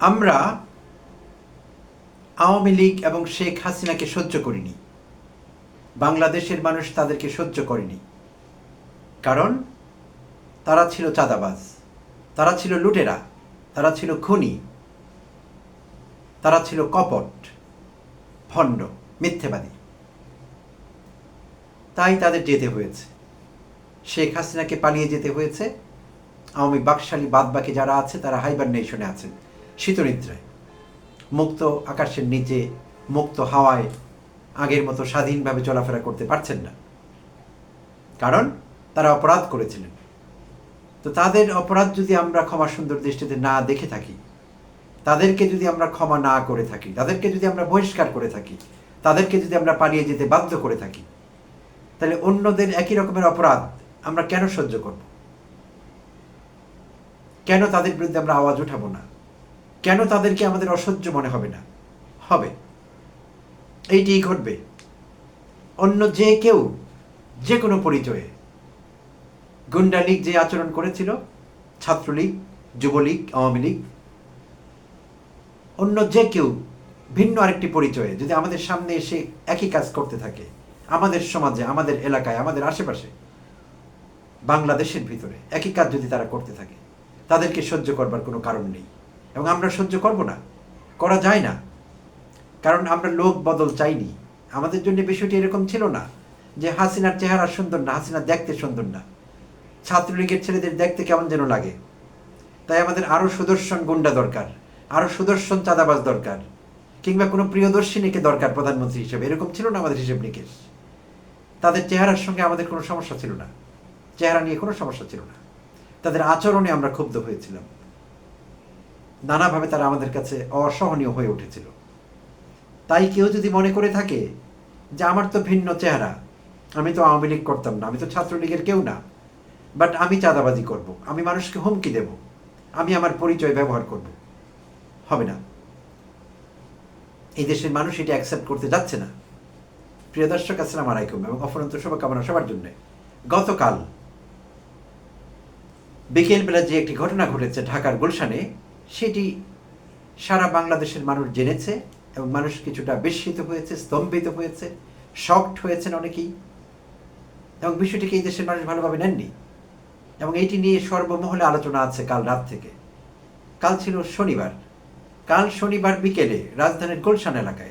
আমরা আওয়ামী লীগ এবং শেখ হাসিনাকে সহ্য করিনি। বাংলাদেশের মানুষ তাদেরকে সহ্য করেনি। কারণ তারা ছিল চাঁদাবাজ, তারা ছিল লুটেরা, তারা ছিল খুনি, তারা ছিল কপট, ভণ্ড, মিথ্যেবাদী। তাই তাদের যেতে হয়েছে। শেখ হাসিনাকে পালিয়ে যেতে হয়েছে। আওয়ামী বাকশালী বাদবাকি যারা আছে, তারা হাইবার নেশনে আছেন। শীতনিদ্রায় মুক্ত আকাশের নিচে, মুক্ত হাওয়ায় আগের মতো স্বাধীনভাবে চলাফেরা করতে পারছেন না। কারণ তারা অপরাধ করেছিলেন। তো তাদের অপরাধ যদি আমরা ক্ষমা সুন্দর দৃষ্টিতে না দেখে থাকি, তাদেরকে যদি আমরা ক্ষমা না করে থাকি, তাদেরকে যদি আমরা বহিষ্কার করে থাকি, তাদেরকে যদি আমরা পালিয়ে যেতে বাধ্য করে থাকি, তাহলে অন্যদের একই রকমের অপরাধ আমরা কেন সহ্য করব? কেন তাদের বিরুদ্ধে আমরা আওয়াজ উঠাবো না? কেন তাদেরকে আমাদের অসহ্য মনে হবে না? হবে। এইটি ঘটবে। অন্য যে কেউ, যে কোনো পরিচয়ে। গুন্ডা লীগ যে আচরণ করেছিল, ছাত্রলীগ, যুবলীগ, আওয়ামী লীগ, অন্য যে কেউ, ভিন্ন আরেকটি পরিচয়ে যদি আমাদের সামনে এসে একই কাজ করতে থাকে, আমাদের সমাজে, আমাদের এলাকায়, আমাদের আশেপাশে, বাংলাদেশের ভিতরে একই কাজ যদি তারা করতে থাকে, তাদেরকে সহ্য করবার কোনো কারণ নেই। এবং আমরা সহ্য করব না, করা যায় না। কারণ আমরা লোক বদল চাইনি। আমাদের জন্য বিষয়টি এরকম ছিল না যে হাসিনার চেহারা সুন্দর না, হাসিনা দেখতে সুন্দর না। ছাত্রলীগের ছেলেদের দেখতে কেমন যেন লাগে। তাই আমাদের আরও সুদর্শন গুন্ডা দরকার আরও সুদর্শন চাঁদাবাজ দরকার, কিংবা কোনো প্রিয়দর্শিনীকে দরকার প্রধানমন্ত্রী হিসেবে। এরকম ছিল না আমাদের হিসেব নিকেশ। তাদের চেহারার সঙ্গে আমাদের কোনো সমস্যা ছিল না। চেহারা নিয়ে কোনো সমস্যা ছিল না। তাদের আচরণে আমরা ক্ষুব্ধ হয়েছিলাম। নানাভাবে তারা আমাদের কাছে অসহনীয় হয়ে উঠেছিল। তাই কেউ যদি মনে করে থাকে যে আমার তো ভিন্ন চেহারা, আমি তো আওয়ামী লীগ করতাম না, আমি তো ছাত্রলীগের কেউ না বাট আমি চাঁদাবাজি করব, আমি মানুষকে হুমকি দেব, আমি আমার পরিচয় ব্যবহার করব, হবে না। এই দেশের মানুষ এটা অ্যাকসেপ্ট করতে যাচ্ছে না। প্রিয় দর্শক, আসসালাম আলাইকুম এবং অফরন্ত শুভকামনা সবার জন্য। গতকাল বিকেলবেলা যে একটি ঘটনা ঘটেছে ঢাকার গুলশানে সেটি সারা বাংলাদেশের মানুষ জেনেছে এবং মানুষ কিছুটা বিস্মিত হয়েছে, স্তম্ভিত হয়েছে, শকড হয়েছেন অনেকেই। এবং বিষয়টিকে এই দেশের মানুষ ভালোভাবে নেননি। এবং এইটি নিয়ে সর্বমহলে আলোচনা আছে কাল রাত থেকে। কাল ছিল শনিবার। কাল শনিবার বিকেলে রাজধানীর গুলশান এলাকায়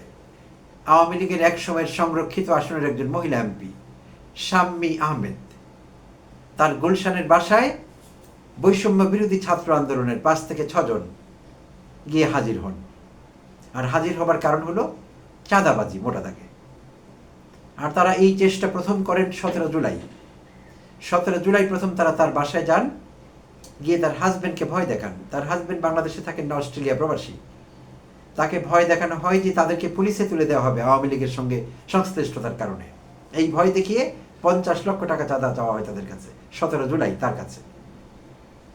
আওয়ামী লীগের এক সময়ের সংরক্ষিত আসনের একজন মহিলা এমপি, শাম্মী আহমেদ, তার গুলশানের বাসায় বৈষম্য বিরোধী ছাত্র আন্দোলনের পাঁচ থেকে ছজন গিয়ে হাজির হন। আর হাজির হবার কারণ হলো চাঁদাবাজি, মোটা দাগে। আর তারা এই চেষ্টা প্রথম করেন সতেরো জুলাই। সতেরো জুলাই প্রথম তারা তার বাসায় যান, গিয়ে তার হাজবেন্ডকে ভয় দেখান। তার হাজবেন্ড বাংলাদেশে থাকেন না, অস্ট্রেলিয়া প্রবাসী। তাকে ভয় দেখানো হয় যে তাদেরকে পুলিশে তুলে দেওয়া হবে আওয়ামী লীগের সঙ্গে সংশ্লিষ্টতার কারণে। এই ভয় দেখিয়ে পঞ্চাশ লক্ষ টাকা চাঁদা চাওয়া হয় তাদের কাছে, সতেরো জুলাই তার কাছে।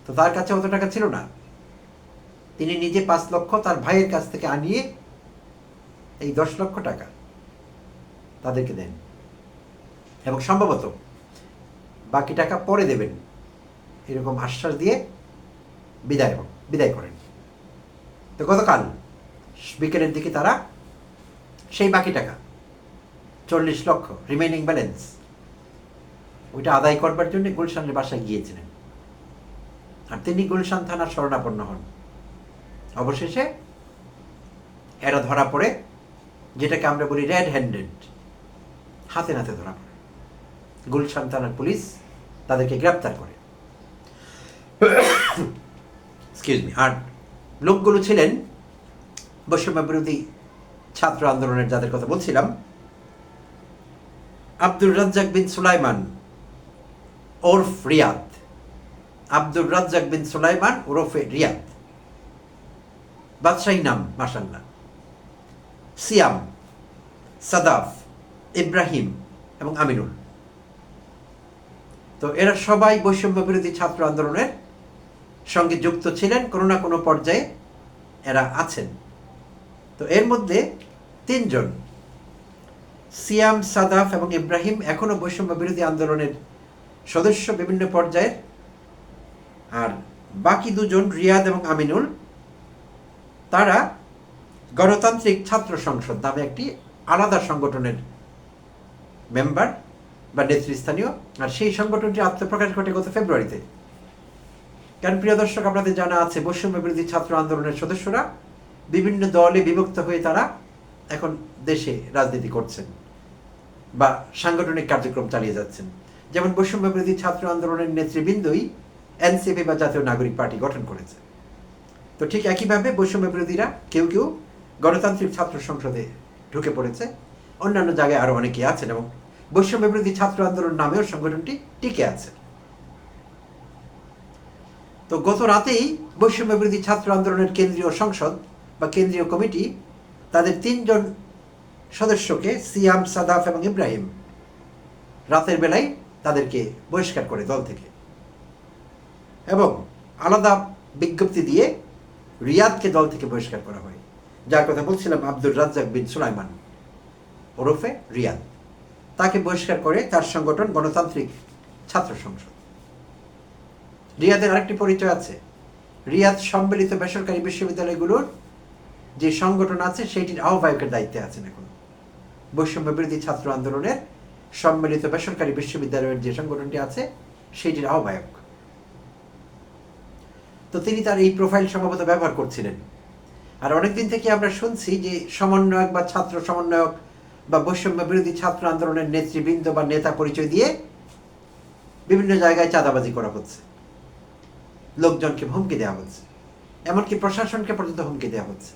তো তার কাছে অত টাকা ছিল না। তিনি নিজে পাঁচ লক্ষ তার ভাইয়ের কাছ থেকে আনিয়ে এই দশ লক্ষ টাকা তাদেরকে দেন। এবং সম্ভবত বাকি টাকা পরে দেবেন, এরকম আশ্বাস দিয়ে বিদায় বিদায় করেন। তো গতকাল বিকেলের দিকে তারা সেই বাকি টাকা, চল্লিশ লক্ষ রিমেনিং ব্যালেন্স ওইটা আদায় করবার জন্য গুলশানের বাসায় গিয়েছিলেন। আর তিনি গুলশান থানার শরণাপন্ন হন। অবশেষে এরা ধরা পড়ে, যেটাকে আমরা বলি রেড হ্যান্ডেড হাতে নাতে ধরা পড়ে। গুলশান থানার পুলিশ তাদেরকে গ্রেপ্তার করে। আর লোকগুলো ছিলেন বৈষম্য বিরোধী ছাত্র আন্দোলনের যাদের কথা বলছিলাম, আব্দুর রাজ্জাক বিন সুলাইমান ওরফ রিয়াদ। আব্দুর রাজ্জাক বিন সুলাইমান ওরফে রিয়াদ। বাদশাহী নাম মাসাল্লাহ সিয়াম, সাদাফ, ইব্রাহিম এবং আমিনুল। তো এরা সবাই বৈষম্য বিরোধী ছাত্র আন্দোলনের সঙ্গে যুক্ত ছিলেন, কোনো না কোনো পর্যায়ে এরা আছেন। তো এর মধ্যে তিনজন, সিয়াম, সাদাফ এবং ইব্রাহিম এখনও বৈষম্য বিরোধী আন্দোলনের সদস্য বিভিন্ন পর্যায়ের আর বাকি দুজন রিয়াদ এবং আমিনুল, তারা গণতান্ত্রিক ছাত্র সংসদ নামে একটি আলাদা সংগঠনের মেম্বার বা নেতৃস্থানীয়। আর সেই সংগঠনটি আত্মপ্রকাশ ঘটে গত ফেব্রুয়ারিতে। কারণ প্রিয় দর্শক, আপনাদের জানা আছে, বৈষম্য বিরোধী ছাত্র আন্দোলনের সদস্যরা বিভিন্ন দলে বিভক্ত হয়ে তারা এখন দেশে রাজনীতি করছেন বা সাংগঠনিক কার্যক্রম চালিয়ে যাচ্ছেন। যেমন বৈষম্য বিরোধী ছাত্র আন্দোলনের নেতৃবৃন্দই এনসিপি বা জাতীয় নাগরিক পার্টি গঠন করেছে। তো ঠিক একইভাবে বৈষম্য বিরোধীরা কেউ কেউ গণতান্ত্রিক ছাত্র সংসদে ঢুকে পড়েছে। অন্যান্য জায়গায় আরও অনেকে আছেন এবং বৈষম্য বিরোধী ছাত্র আন্দোলন নামেও সংগঠনটি টিকে আছে। তো গত রাতেই বৈষম্য বিরোধী ছাত্র আন্দোলনের কেন্দ্রীয় সংসদ বা কেন্দ্রীয় কমিটি তাদের তিনজন সদস্যকে সিয়াম, সাদাফ এবং ইব্রাহিম রাতের বেলায় তাদেরকে বহিষ্কার করে দল থেকে এবং আলাদা বিজ্ঞপ্তি দিয়ে রিয়াদকে দল থেকে বহিষ্কার করা হয়। যার কথা বলছিলাম আব্দুর রাজ্জাক বিন সুলাইমান ওরফে রিয়াদ। তাকে বহিষ্কার করে তার সংগঠন গণতান্ত্রিক ছাত্র সংসদ। রিয়াদের আরেকটি পরিচয় আছে। রিয়াদ সম্মিলিত বেসরকারি বিশ্ববিদ্যালয়গুলোর যে সংগঠন আছে সেটির আহ্বায়কের দায়িত্বে আছেন এখন। বৈষম্য বিরোধী ছাত্র আন্দোলনের সম্মিলিত বেসরকারি বিশ্ববিদ্যালয়ের যে সংগঠনটি আছে সেটির আহ্বায়ক। তো তিনি তার এই প্রোফাইল সম্ভবত ব্যবহার করছিলেন। আর অনেকদিন থেকে আমরা শুনছি যে সমন্বয়ক বা ছাত্র সমন্বয়ক বা বৈষম্য বিরোধী ছাত্র আন্দোলনের নেতৃবৃন্দ বা নেতা পরিচয় দিয়ে বিভিন্ন জায়গায় চাঁদাবাজি করা হচ্ছে। লোকজনকে হুমকি দেওয়া হচ্ছে। এমনকি প্রশাসনকে পর্যন্ত হুমকি দেওয়া হচ্ছে।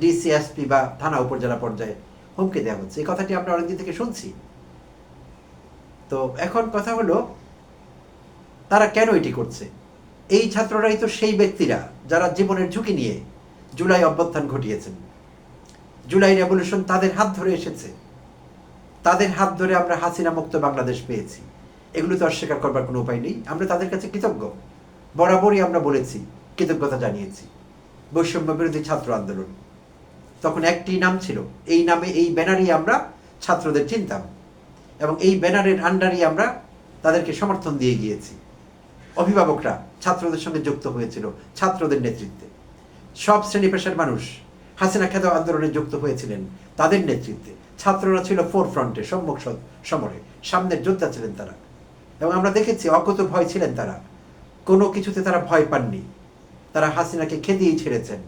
ডিসিএসপি বা থানা উপজেলা পর্যায়ে হুমকি দেওয়া হচ্ছে। এই কথাটি আমরা অনেকদিন থেকে শুনছি। তো এখন কথা হলো, তারা কেন এটি করছে? এই ছাত্ররাই তো সেই ব্যক্তিরা যারা জীবনের ঝুঁকি নিয়ে জুলাই অভ্যুত্থান ঘটিয়েছেন। জুলাই রেভলিউশন তাদের হাত ধরে এসেছে। তাদের হাত ধরে আমরা হাসিনা মুক্ত বাংলাদেশ পেয়েছি। এগুলো তো অস্বীকার করবার কোনো উপায় নেই। আমরা তাদের কাছে কৃতজ্ঞ। বরাবরই আমরা বলেছি, কৃতজ্ঞতা জানিয়েছি। বৈষম্য বিরোধী ছাত্র আন্দোলন। তখন একটি নাম ছিল। এই নামে এই ব্যানারই আমরা ছাত্রদের চিনতাম। এবং এই ব্যানারের আন্ডারই আমরা তাদেরকে সমর্থন দিয়ে গিয়েছি। অভিভাবকরা ছাত্রদের সঙ্গে যুক্ত হয়েছিল, ছাত্রদের নেতৃত্বে। সব শ্রেণি পেশার মানুষ হাসিনা খেদ আন্দোলনে যুক্ত হয়েছিলেন তাদের নেতৃত্বে। ছাত্ররা ছিল ফোর ফ্রন্টে সম্মুখ সমরে। সামনের যোদ্ধা ছিলেন তারা। এবং আমরা দেখেছি অকত ভয় ছিলেন তারা। কোনো কিছুতে তারা ভয় পাননি। তারা হাসিনাকে খেতেই ছেড়েছেন।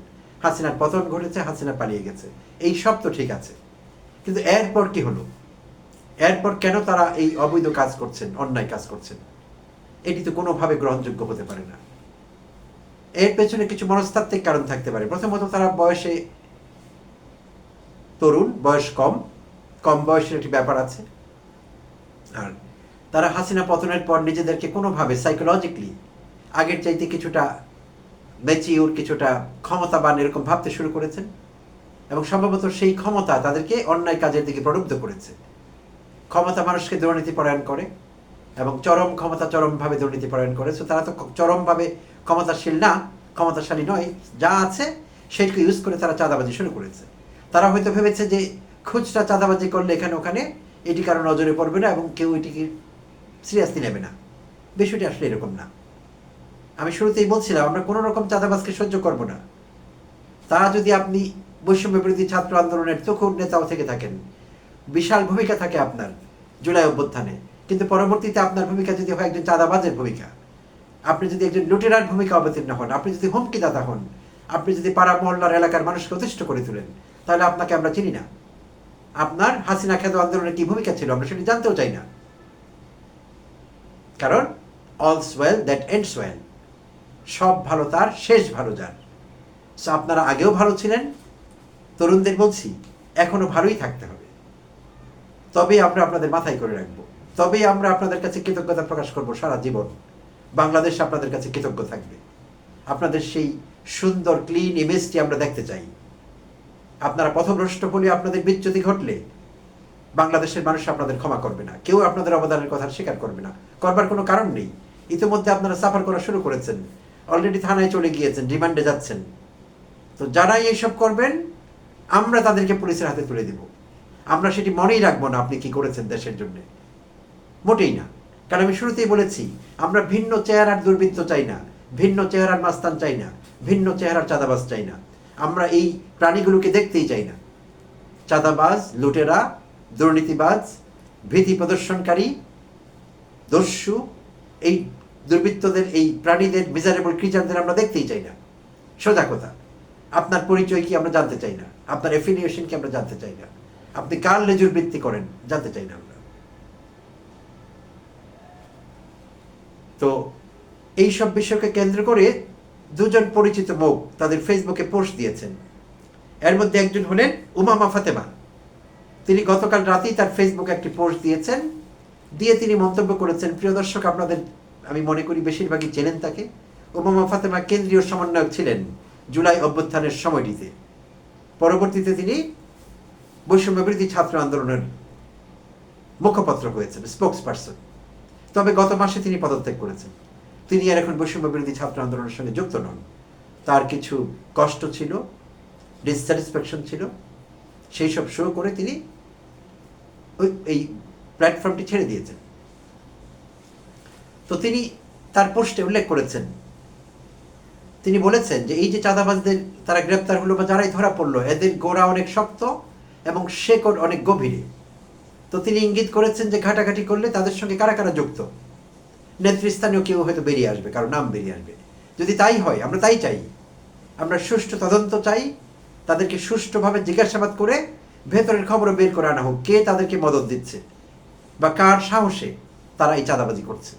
হাসিনার পতন ঘটেছে, হাসিনা পালিয়ে গেছে। এই সব তো ঠিক আছে। কিন্তু এরপর কি হলো? এরপর কেন তারা এই অবৈধ কাজ করছেন, অন্যায় কাজ করছেন? এটি তো কোনোভাবে গ্রহণযোগ্য হতে পারে না। এর পেছনে কিছু মনস্তাত্ত্বিক কারণ থাকতে পারে। প্রথমত, তারা বয়সে তরুণ, বয়স কম কম বয়সের একটি ব্যাপার আছে। আর তারা হাসিনা পতনের পর নিজেদেরকে কোনোভাবে সাইকোলজিক্যালি আগের চাইতে কিছুটা ম্যাচিউর কিছুটা ক্ষমতাবান এরকম ভাবতে শুরু করেছেন এবং সম্ভবত সেই ক্ষমতা তাদেরকে অন্যায় কাজের দিকে প্রলুব্ধ করেছে। ক্ষমতা মানুষকে দুর্নীতি পরায়ণ করে এবং চরম ক্ষমতা চরমভাবে দুর্নীতি পরায়ণ করে, So তারা তো চরমভাবে ক্ষমতাশীল না, ক্ষমতাশালী নয়, যা আছে সেটাকে ইউজ করে তারা চাঁদাবাজি শুরু করেছে। তারা হয়তো ভেবেছে যে খুচরা চাঁদাবাজি করলে এখানে ওখানে এটি কারও নজরে পড়বে না এবং কেউ এটিকে সিরিয়াসলি নেবে না। বিষয়টি আসলে এরকম না। আমি শুরুতেই বলছিলাম, আমরা কোনো রকম চাঁদাবাজকে সহ্য করব না। তা যদি আপনি বৈষম্য বিরোধী ছাত্র আন্দোলনের তুখুর নেতাও থেকে থাকেন, বিশাল ভূমিকা থাকে আপনার জুলাই অভ্যুত্থানে। কিন্তু পরবর্তীতে আপনার ভূমিকা যদি হয় একজন চাঁদাবাজের ভূমিকা, আপনি যদি একজন লুটেরার ভূমিকা অবতীর্ণ হন, আপনি যদি হুমকিদাতা হন, আপনি যদি পাড়া মহল্লার এলাকার মানুষকে অতিষ্ঠ করে তোলেন, তাহলে আপনাকে আমরা চিনি না। আপনার হাসিনা খেদ আন্দোলনের কি ভূমিকা ছিল আমরা সেটি জানতেও চাই না। কারণ all's well that ends well সব ভালো তার, শেষ ভালো যার। সো আপনারা আগেও ভালো ছিলেন, তরুণদের বলছি, এখনও ভালোই থাকতে হবে। তবে আমরা আপনাদের মাথায় করে রাখব। তবেই আমরা আপনাদের কাছে কৃতজ্ঞতা প্রকাশ করব সারা জীবন। বাংলাদেশ আপনাদের কাছে কৃতজ্ঞ থাকবে। আপনাদের সেই সুন্দর ক্লিন ইমেজটি আমরা দেখতে চাই। আপনারা পথভ্রষ্ট হলে আপনাদের বিচ্যুতি ঘটলে বাংলাদেশের মানুষ আপনাদের ক্ষমা করবে না। কেউ আপনাদের অবদানের কথা স্বীকার করবে না। করবার কোনো কারণ নেই। ইতিমধ্যে আপনারা সাফার করা শুরু করেছেন। অলরেডি থানায় চলে গিয়েছেন রিমান্ডে যাচ্ছেন। তো যারাই এইসব করবেন, আমরা তাদেরকে পুলিশের হাতে তুলে দিব। আমরা সেটি মনেই রাখব না আপনি কি করেছেন দেশের জন্য। মোটেই না। কারণ আমি শুরুতেই বলেছি, আমরা ভিন্ন চেহারার দুর্বৃত্ত চাই না, ভিন্ন চেহারার মাস্তান চাই না, ভিন্ন চেহারার চাঁদাবাজ চাই না। আমরা এই প্রাণীগুলোকে দেখতেই চাই না। চাঁদাবাজ, লুটেরা, দুর্নীতিবাজ, ভীতি প্রদর্শনকারী, দস্যু, এই দুর্বৃত্তদের, এই প্রাণীদের মিজারেবল ক্রিচারদের আমরা দেখতেই চাই না। সোজা কথা, আপনার পরিচয় কি আমরা জানতে চাই না? আপনার এফিলিয়েশন কি আমরা জানতে চাই না? আপনি কার লেজুর বৃত্তি করেন? জানতে চাই না আমরা তো এই সব বিষয়কে কেন্দ্র করে দুজন পরিচিত মুখ তাদের ফেসবুকে পোস্ট দিয়েছেন। এর মধ্যে একজন হলেন উমামা ফাতেমা। তিনি গতকাল রাতেই তার ফেসবুকে একটি পোস্ট দিয়েছেন। দিয়ে তিনি মন্তব্য করেছেন, প্রিয় দর্শক, আপনাদের, আমি মনে করি বেশিরভাগই চেনেন তাকে। উমামা ফাতেমা কেন্দ্রীয় সমন্বয়ক ছিলেন জুলাই অভ্যুত্থানের সময়টিতে। পরবর্তীতে তিনি বৈষম্য বিরোধী ছাত্র আন্দোলনের মুখপত্র হয়েছেন স্পোক্স পার্সন তবে গত মাসে তিনি পদত্যাগ করেছেন। তিনি আর এখন বৈষম্য বিরোধী ছাত্র আন্দোলনের সঙ্গে যুক্ত নন। তার কিছু কষ্ট ছিল ডিসস্যাটিসফ্যাকশন ছিল, সেই সব শো করে তিনি ওই, এই প্ল্যাটফর্মটি ছেড়ে দিয়েছেন। তো তিনি তার পোস্টে উল্লেখ করেছেন, তিনি বলেছেন যে এই যে চাঁদাবাজদের তারা গ্রেপ্তার হলো বা যারাই ধরা পড়ল, এদের গোড়া অনেক শক্ত এবং শেকড় অনেক গভীরে। তো তিনি ইঙ্গিত করেছেন যে ঘাটাঘাটি করলে তাদের সঙ্গে কারা কারা যুক্ত? নেতৃস্থানীয় কেউ হয়তো বেরিয়ে আসবে, কারও নাম বেরিয়ে আসবে। যদি তাই হয়, আমরা তাই চাই। আমরা সুষ্ঠু তদন্ত চাই, তাদেরকে সুষ্ঠুভাবে জিজ্ঞাসাবাদ করে ভেতরের খবরও বের করে আনা হোক, কে তাদেরকে মদত দিচ্ছে বা কার সাহসে তারা এই চাঁদাবাজি করছে।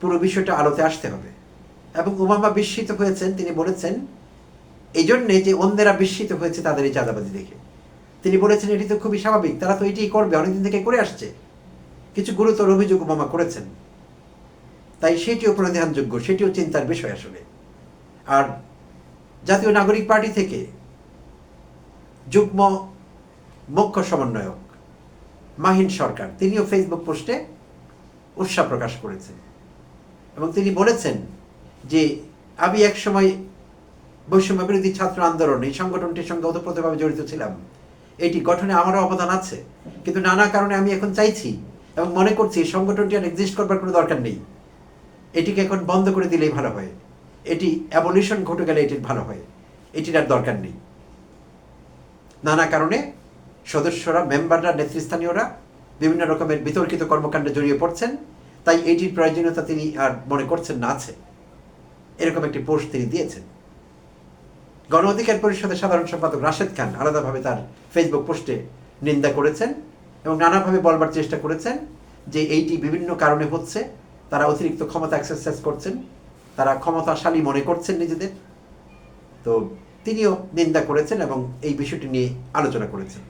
পুরো বিষয়টা আলোতে আসতে হবে। এবং উমামা বিস্মিত হয়েছেন, তিনি বলেছেন এই জন্যে যে অন্যেরা বিস্মিত হয়েছে তাদের এই চাঁদাবাজি দেখে। তিনি বলেছেন, এটি তো খুবই স্বাভাবিক। তারা তো এটি করবে, অনেকদিন থেকে করে আসছে। কিছু গুরুতর অভিযোগ উমামা করেছেন। তাই সেটিও প্রতিধানযোগ্য সেটিও চিন্তার বিষয় আসলে। আর জাতীয় নাগরিক পার্টি থেকে যুগ্ম মুখ্য সমন্বয়ক মাহিন সরকার, তিনিও ফেসবুক পোস্টে উৎসাহ প্রকাশ করেছেন। এবং তিনি বলেছেন যে, আমি এক সময় বৈষম্য বিরোধী ছাত্র আন্দোলন, এই সংগঠনটির সঙ্গে ওতপ্রোতভাবে জড়িত ছিলাম। এটি গঠনে আমারও অবদান আছে। কিন্তু নানা কারণে আমি এখন চাইছি এবং মনে করছি এই সংগঠনটি আর এক্সিস্ট করবার কোনো দরকার নেই। এটিকে এখন বন্ধ করে দিলেই ভালো হয়। এটি অ্যাবলিউশন ঘটে গেলে এটির ভালো হয়। এটির আর দরকার নেই। নানা কারণে সদস্যরা মেম্বাররা নেতৃস্থানীয়রা বিভিন্ন রকমের বিতর্কিত কর্মকাণ্ডে জড়িয়ে পড়ছেন। তাই এটির প্রয়োজনীয়তা তিনি আর মনে করছেন না আছে। এরকম একটি পোস্ট তিনি দিয়েছেন। গণ অধিকার পরিষদের সাধারণ সম্পাদক রাশেদ খান আলাদাভাবে তার ফেসবুক পোস্টে নিন্দা করেছেন এবং নানাভাবে বলবার চেষ্টা করেছেন যে এইটি বিভিন্ন কারণে হচ্ছে, তারা অতিরিক্ত ক্ষমতা এক্সারসাইজ করছেন, তারা ক্ষমতাশালী মনে করছেন নিজেদের। তো তিনিও নিন্দা করেছেন এবং এই বিষয়টি নিয়ে আলোচনা করেছেন।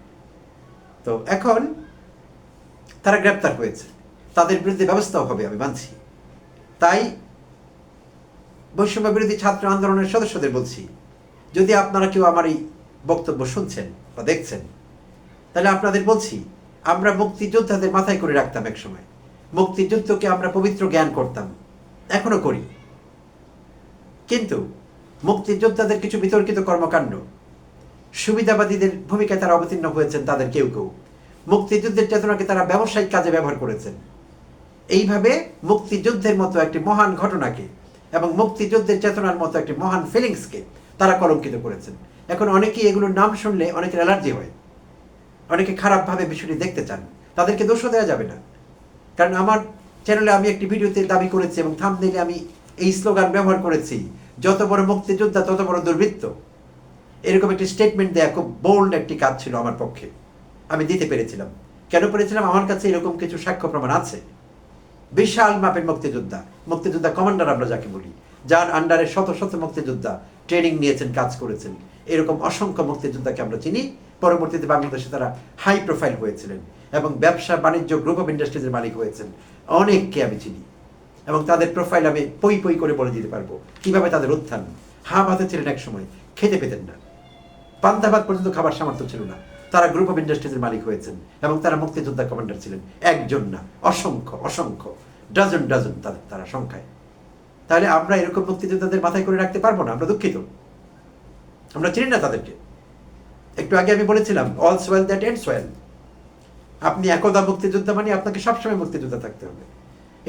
তো এখন তারা গ্রেপ্তার হয়েছে। তাদের বিরুদ্ধে ব্যবস্থাও হবে, আমি মানছি। তাই বৈষম্য বিরোধী ছাত্র আন্দোলনের সদস্যদের বলছি যদি আপনারা কেউ আমার এই বক্তব্য শুনছেন বা দেখছেন, তাহলে আপনাদের বলছি, আমরা মুক্তিযোদ্ধাদের মাথায় করে রাখতাম এক সময়। মুক্তিযুদ্ধকে আমরা পবিত্র জ্ঞান করতাম, এখনও করি। কিন্তু মুক্তিযোদ্ধাদের কিছু বিতর্কিত কর্মকাণ্ড, সুবিধাবাদীদের ভূমিকায় তারা অবতীর্ণ হয়েছেন তাদের কেউ কেউ। মুক্তিযুদ্ধের চেতনাকে তারা ব্যবসায়িক কাজে ব্যবহার করেছেন। এইভাবে মুক্তিযুদ্ধের মতো একটি মহান ঘটনাকে এবং মুক্তিযুদ্ধের চেতনার মতো একটি মহান ফিলিংসকে তারা কলঙ্কিত করেছেন। এখন অনেকেই এগুলোর নাম শুনলে অনেকের অ্যালার্জি হয়। অনেকে খারাপভাবে বিষয়টি দেখতে চান। তাদেরকে দোষও দেওয়া যাবে না। কারণ আমার চ্যানেলে আমি একটি ভিডিওতে দাবি করেছি এবং থামনেলে আমি এই স্লোগান ব্যবহার করেছি, যত বড় মুক্তিযোদ্ধা, তত বড় দুর্বৃত্ত। এরকম একটি স্টেটমেন্ট দেওয়া খুব বোল্ড একটি কাজ ছিল আমার পক্ষে। আমি দিতে পেরেছিলাম। কেন পেরেছিলাম? আমার কাছে এরকম কিছু সাক্ষ্য প্রমাণ আছে। বিশাল মাপের মুক্তিযোদ্ধা মুক্তিযোদ্ধা কমান্ডার আমরা যাকে বলি, যার আন্ডারে শত শত মুক্তিযোদ্ধা ট্রেনিং নিয়েছেন, কাজ করেছেন। এরকম অসংখ্য মুক্তিযোদ্ধাকে আমরা চিনি। পরবর্তীতে বাংলাদেশে তারা হাই প্রোফাইল হয়েছিলেন এবং ব্যবসা, বাণিজ্য গ্রুপ অফ ইন্ডাস্ট্রিজের মালিক হয়েছেন। অনেককে আমি চিনি। এবং তাদের প্রোফাইল আমি পই পই করে বলে দিতে পারব। কীভাবে তাদের উত্থান? হা ভাতে ছিলেন এক সময়, খেতে পেতেন না। পান্তা ভাত পর্যন্ত খাবার সামর্থ্য ছিল না। তারা গ্রুপ অফ ইন্ডাস্ট্রিজের মালিক হয়েছেন এবং তারা মুক্তিযোদ্ধা কমান্ডার ছিলেন। একজন না, অসংখ্য অসংখ্য ডজন ডজন তাদের, তারা সংখ্যায়। তাহলে আমরা এরকম মুক্তিযোদ্ধাদের মাথায় করে রাখতে পারব না, আমরা দুঃখিত। আমরা চিনি না তাদেরকে। একটু আগে আমি বলেছিলাম all well that end well আপনি একদা মুক্তিযোদ্ধা মানে আপনাকে সবসময় মুক্তিযোদ্ধা থাকতে হবে।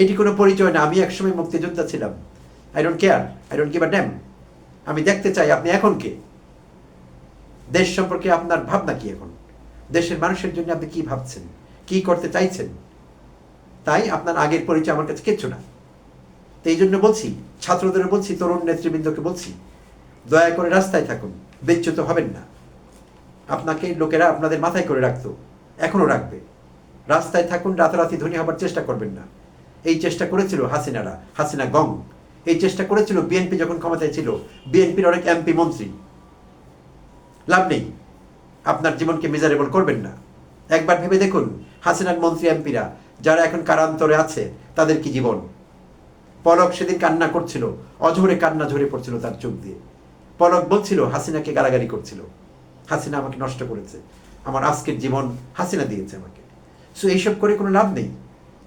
এটি কোনো পরিচয় না, আমি একসময় মুক্তিযোদ্ধা ছিলাম। I don't care I don't give a damn আমি দেখতে চাই আপনি এখন কে। দেশ সম্পর্কে আপনার ভাবনা কি এখন? দেশের মানুষের জন্য আপনি কি ভাবছেন? কি করতে চাইছেন? তাই আপনার আগের পরিচয় আমার কাছে কিচ্ছু না। তো এই জন্য বলছি, ছাত্রদের বলছি, তরুণ নেতৃবৃন্দকে বলছি, দয়া করে রাস্তায় থাকুন বিচ্যুত হবেন না। আপনাকে লোকেরা আপনাদের মাথায় করে রাখতো এখনও রাখবে। রাস্তায় থাকুন, রাতারাতি ধনী হবার চেষ্টা করবেন না। এই চেষ্টা করেছিল হাসিনারা, হাসিনা গং। এই চেষ্টা করেছিল বিএনপি যখন ক্ষমতায় ছিল, বিএনপির অনেক এমপি, মন্ত্রী। লাভ নেই। আপনার জীবনকে মেজারেবল করবেন না। একবার ভেবে দেখুন, হাসিনার মন্ত্রী এমপিরা, যারা এখন কারান্তরে আছে, তাদের কি জীবন? পলক সেদিন কান্না করছিল, অঝরে কান্না ঝরে পড়ছিল তার চোখ দিয়ে। পলক বলছিল, হাসিনাকে গালাগালি করছিল। হাসিনা আমাকে নষ্ট করেছে। আমার আজকের জীবন হাসিনা দিয়েছে আমাকে। সো এইসব করে কোনো লাভ নেই।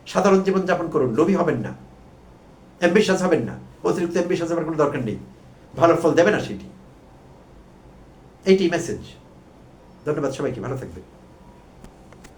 সাধারণ জীবন যাপন করুন, লোভী হবেন না। অ্যাম্বিশাস হবেন না। অতিরিক্ত অ্যাম্বিশাস হবার কোনো দরকার নেই। ভালো ফল দেবে না সেটি। এইটি মেসেজ ধন্যবাদ সবাইকে, ভালো থাকবেন।